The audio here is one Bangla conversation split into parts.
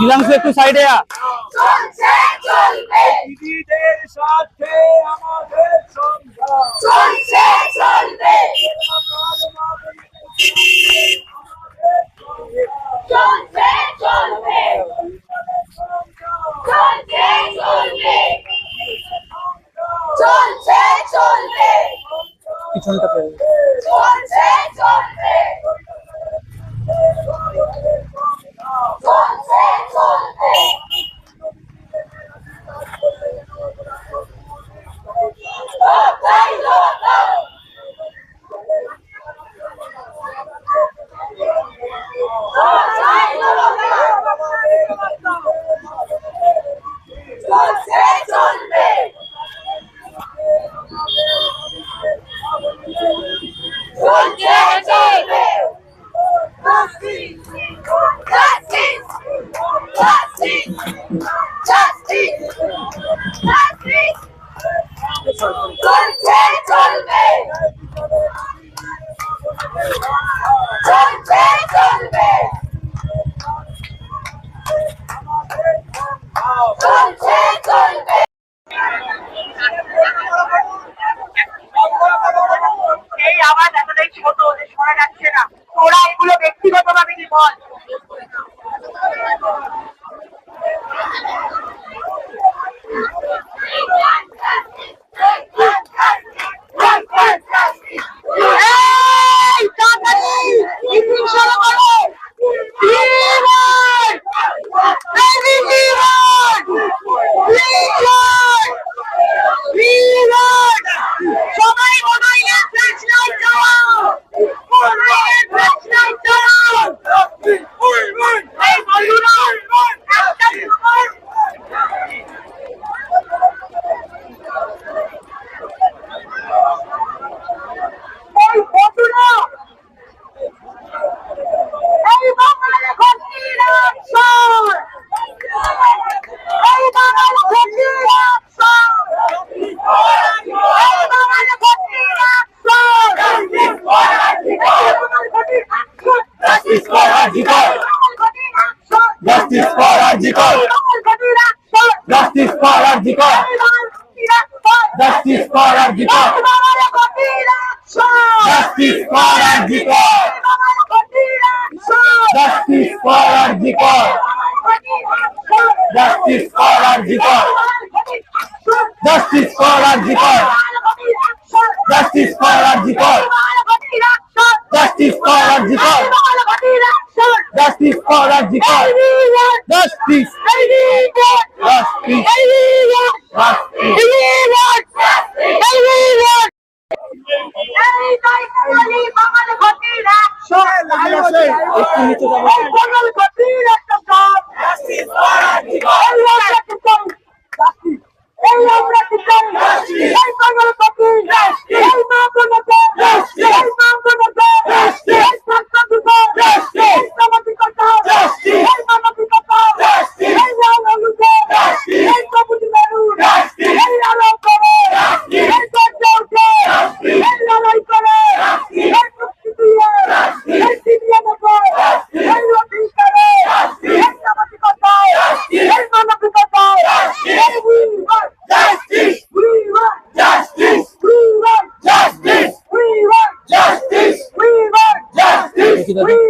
নিলাম একটু সাইডে আ किती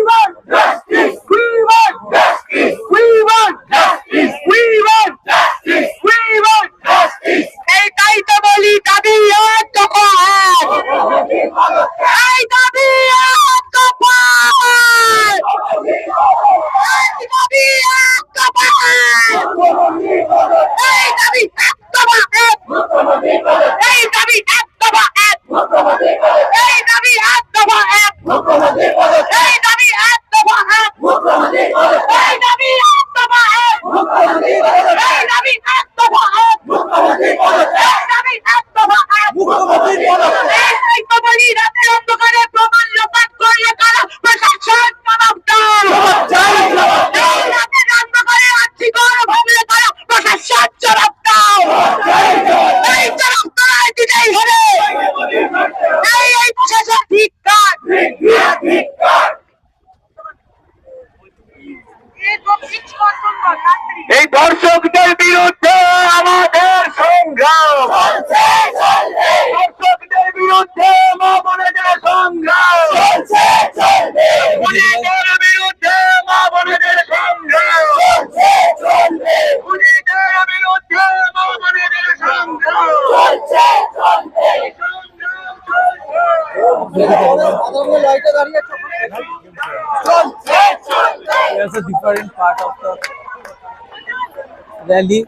rally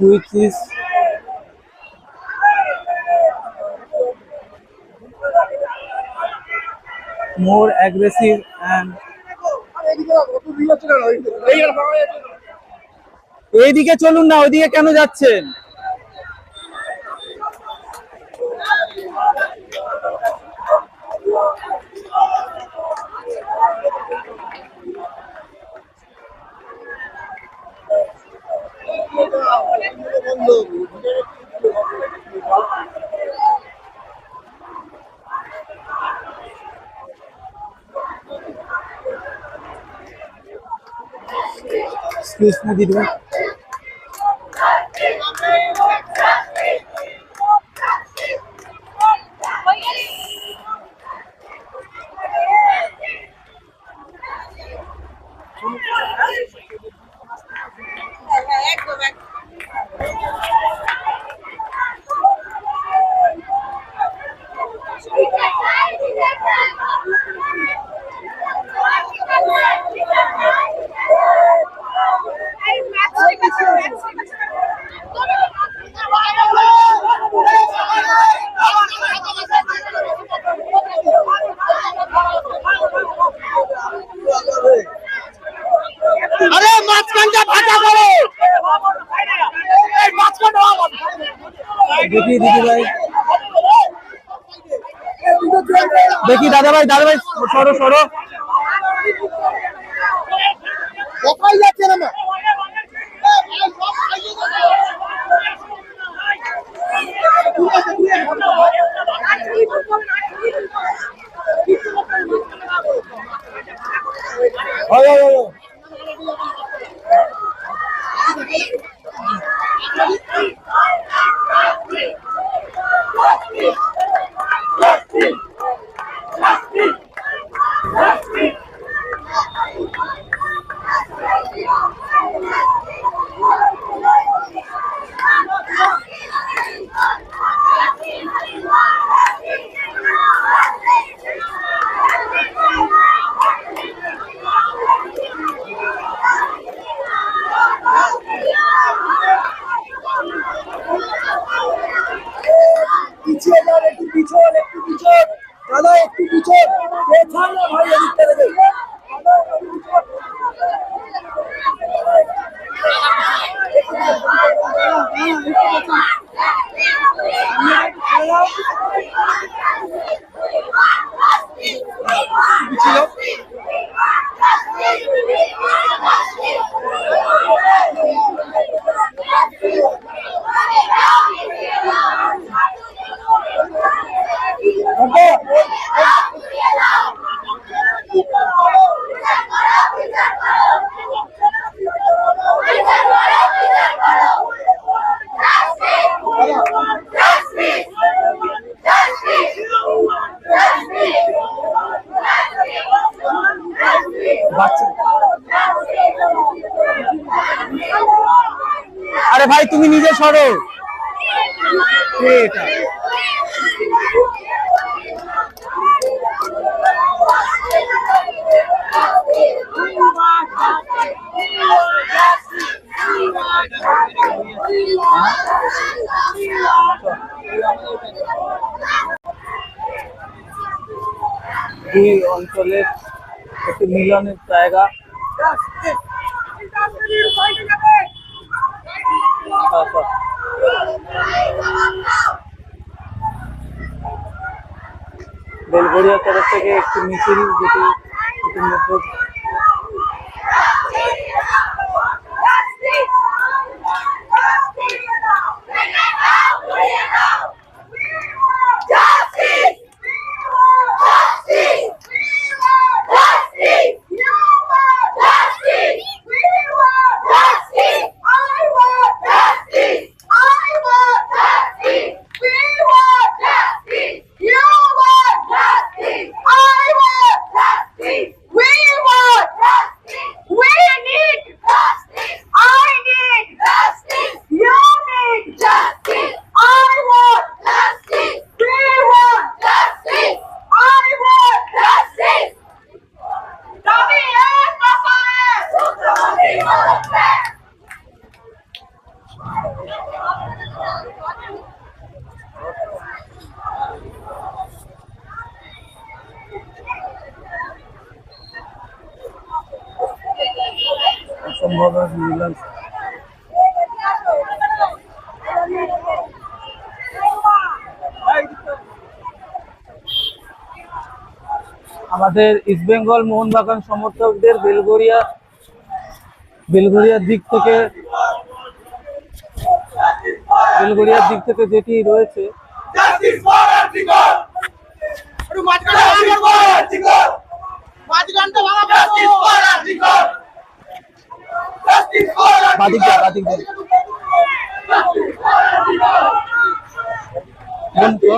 which is more aggressive and এইদিকে চলুন না ওইদিকে কেন যাচ্ছেন Krishna di dua. Thank. দেখি দিদি ভাই। দেখি দাদা ভাই দাদা ভাই সরো সরো। কোথায় যাচ্ছে না Thank you. Fuck me! সরল এটা এই অঞ্চলের একটি মিলনের জায়গা বেলগড়িয়ার তরফ থেকে একটি মিছিল যেটি ইতিমধ্যে আমাদের ইস্ট বেঙ্গল মোহনবাগান সমর্থকদের বেলগড়িয়া, বেলগড়িয়ার দিক থেকে, বেলগড়িয়ার দিক থেকে যেটি রয়েছে। Justice for article justice for article justice for article justice for বাদিক যা বাদিক যা বোন তো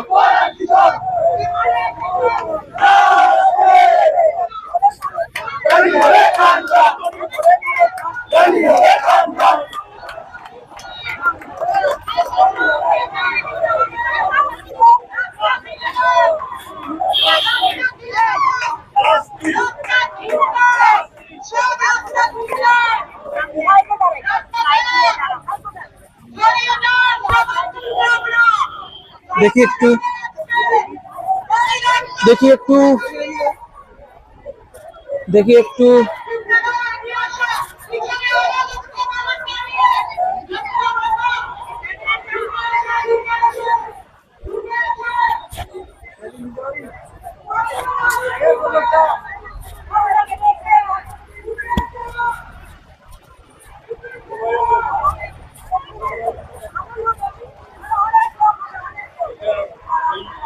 দেখি একটু দেখি একটু দেখি একটু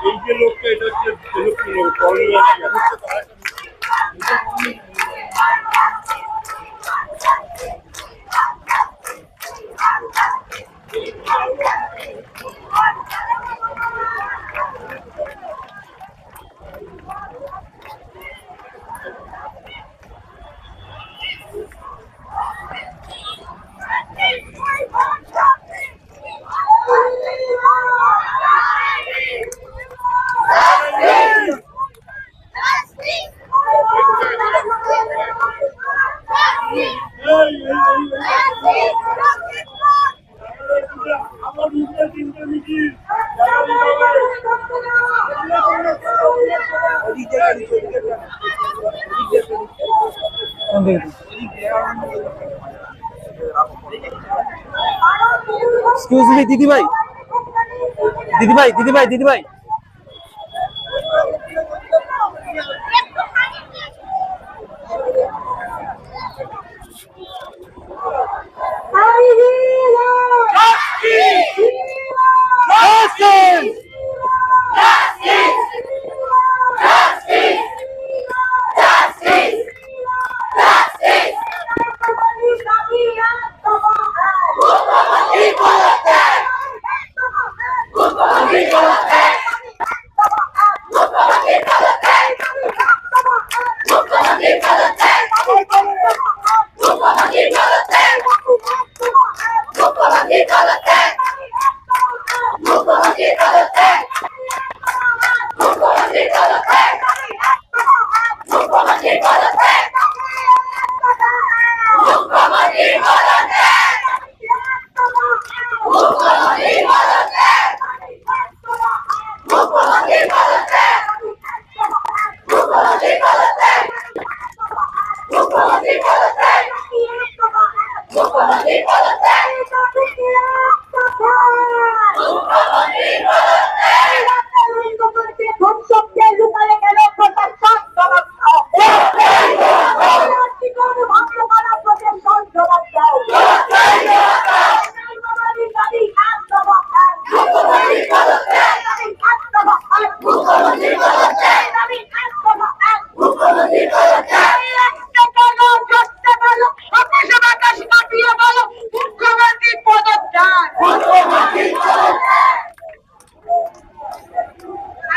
এই যে লোকটা এটা হচ্ছে প্রবলেম আমার মুখে তিনটে মিছিল কোন দিকে এক্সকিউজ মি দিদি ভাই। দিদি ভাই দিদি ভাই দিদি ভাই।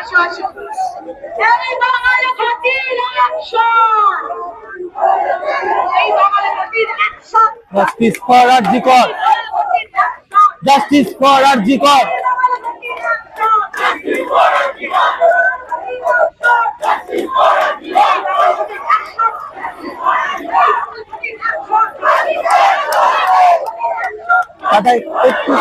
আসো আসো। এই বাঙালি জাতির অ্যাকশন এই বাঙালি জাতির action justice for RG Kar justice justice for RG Kar justice একটু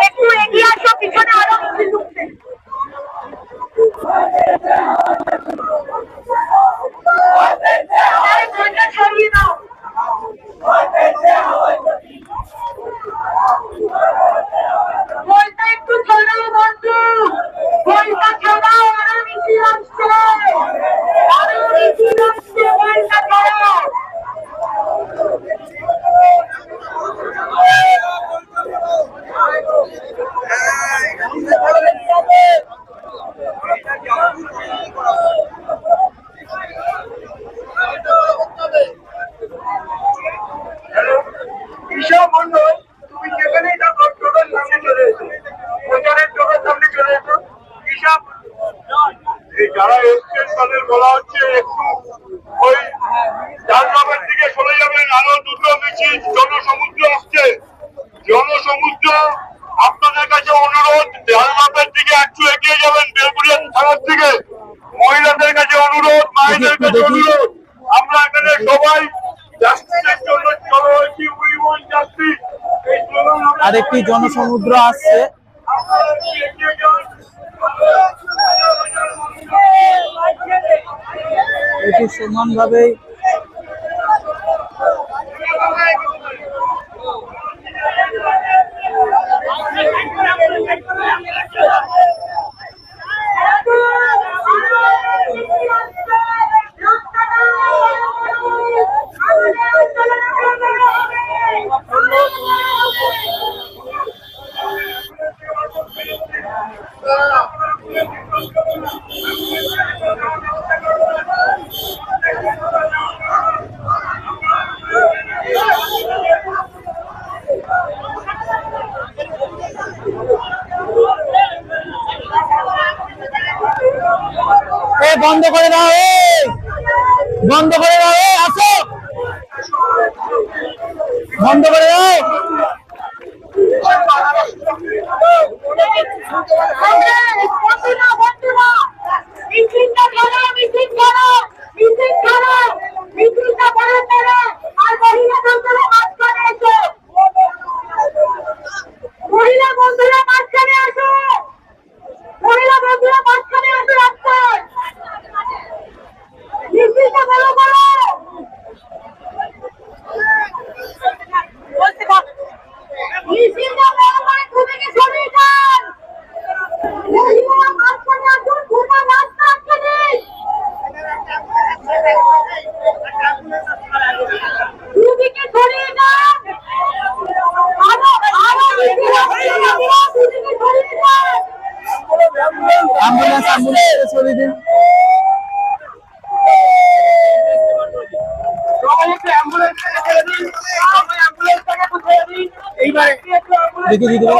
একটু এগিয়ে আসো পিছনে আরও মিছিল ঢুকছে এই ভোটটা ছড়িয়ে দাও বলটা একটু ছড়াও বন্ধু বলটা ছড়াও আরও মিছিল আসছে আরও মিছিল আসছে বলটা ছড়াও ঈশা মন্ডল তুমি যেখানেই থাকো টোটোর সামনে চলে এসো প্রচারের টোটোর সামনে চলে এসো ঈশা এই যারা এসছেন তাদের বলা হচ্ছে একটু ওই ডানলবের দিকে চলে যাবেন। আরও দুটো মিছিল জনসমুদ্র আসছে। জনসমুদ্র আপনাদের কাছে অনুরোধ ডানলবের দিকে একটু এগিয়ে যাবেন থানার দিকে। মহিলাদের কাছে অনুরোধ মায়েদের কাছে অনুরোধ। আমরা এখানে সবাই জাস্টিসের জন্য চলো উই ওয়ান্ট জাস্টিস আরেকটি জনসমুদ্র আসছে। এটি সমানভাবেই এ বন্ধ করে দাও এই বন্ধ করে দাও এই আসো বন্ধ করে দাও বন্ধুরা বন্ধুরা মিছিলটা ধরো মিছিল ধরো মিছিল ধরো মিছিলটা বড় করো আর মহিলা বন্ধুরা মাঝখানে এসো মহিলা বন্ধুরা মাঝখানে আসো মহিলা বন্ধুরা মাঝখানে আসো রাস্তায় মিছিলটা বড় করো বলতে থাক মিছিলটা বড় করে খুবই সরিয়ে যান মহিলারা মাঝখানে আসুন গোটা রাস্তা আটকে দিন দুদিকে ছড়িয়ে যান আরও আরও মিছিল আসছে, বন্ধুরা, দুদিকে ছড়িয়ে যান অ্যাম্বুলেন্স অ্যাম্বুলেন্স চলে দিন সবাই একটু অ্যাম্বুলেন্সটাকে ছেড়ে দিন সবাই অ্যাম্বুলেন্সটাকে একটু ছেড়ে দিন এইবারে একটু অ্যাম্বুলেন্স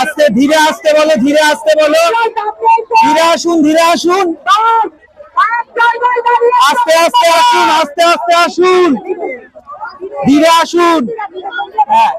আস্তে, ধীরে আসতে বলো, ধীরে আসতে বলো। ধীরে আসুন ধীরে আসুন। আস্তে আস্তে আসুন, আস্তে আস্তে আসুন। ধীরে আসুন। হ্যাঁ।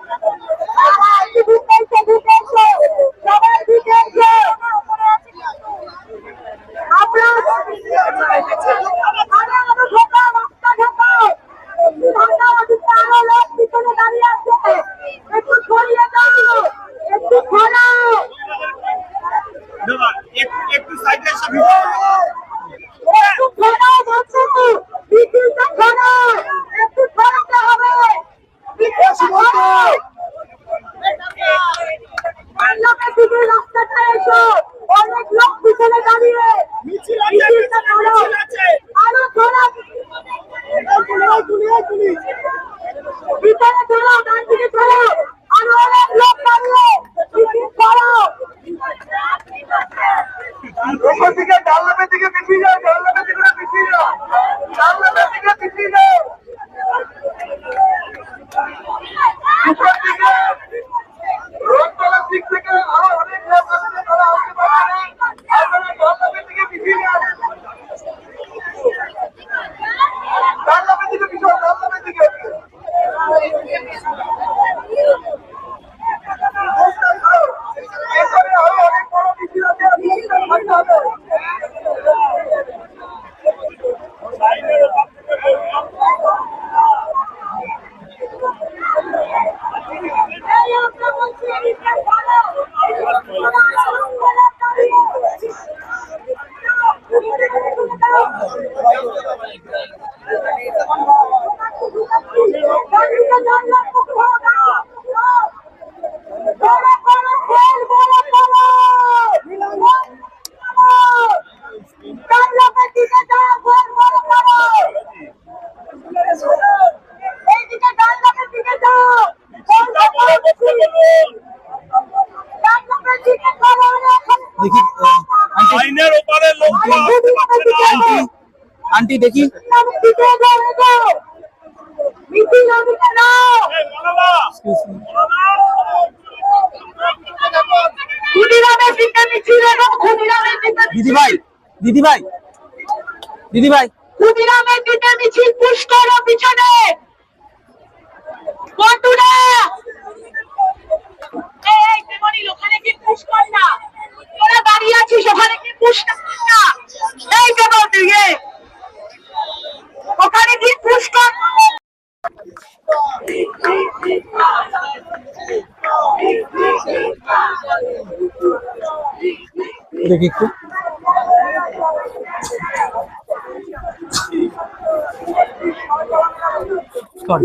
দিকে দিদি ভাই দিদি ভাই দিদি ভাই ক্ষুদিরামের মিছিল পিছনে বন্ধুরা এই, এই, মেমোরিল, ওখানে কি পুশ কর না তোরা দাঁড়িয়ে আছিস ওখানে কি পুশ কর না এই কেমন দিকে ওখানে কি পুশ কর না? দেখি একটু কর।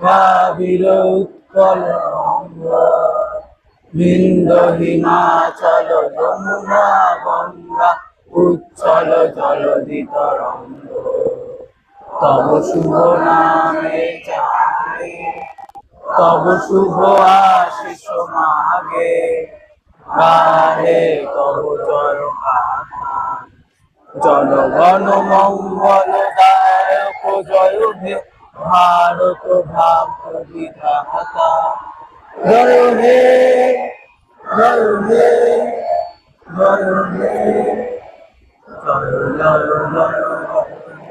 ভাবির উৎকল হিমাচল তব শুভ নামে তব শুভ আশিস মাগে। গাহে তব জয়। জনগণ মঙ্গল দায়ক জয় ভারত ভাব বিধাতা। জয় হে জয় হে জয় হে। জয় জয় জয়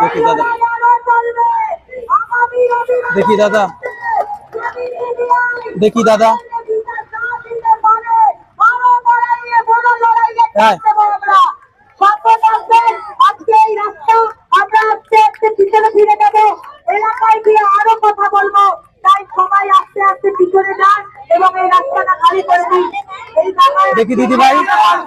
দেখি দাদা। দেখি দাদা দেখি দাদা হ্যাঁ। আজকে এই রাস্তা আমরা আস্তে আস্তে পিছনে ফিরে যাব এলাকায় গিয়ে আরও কথা বলব তাই সবাই আস্তে আস্তে পিছনে যান এবং এই রাস্তাটা খালি করে দিন এই জায়গায় দেখি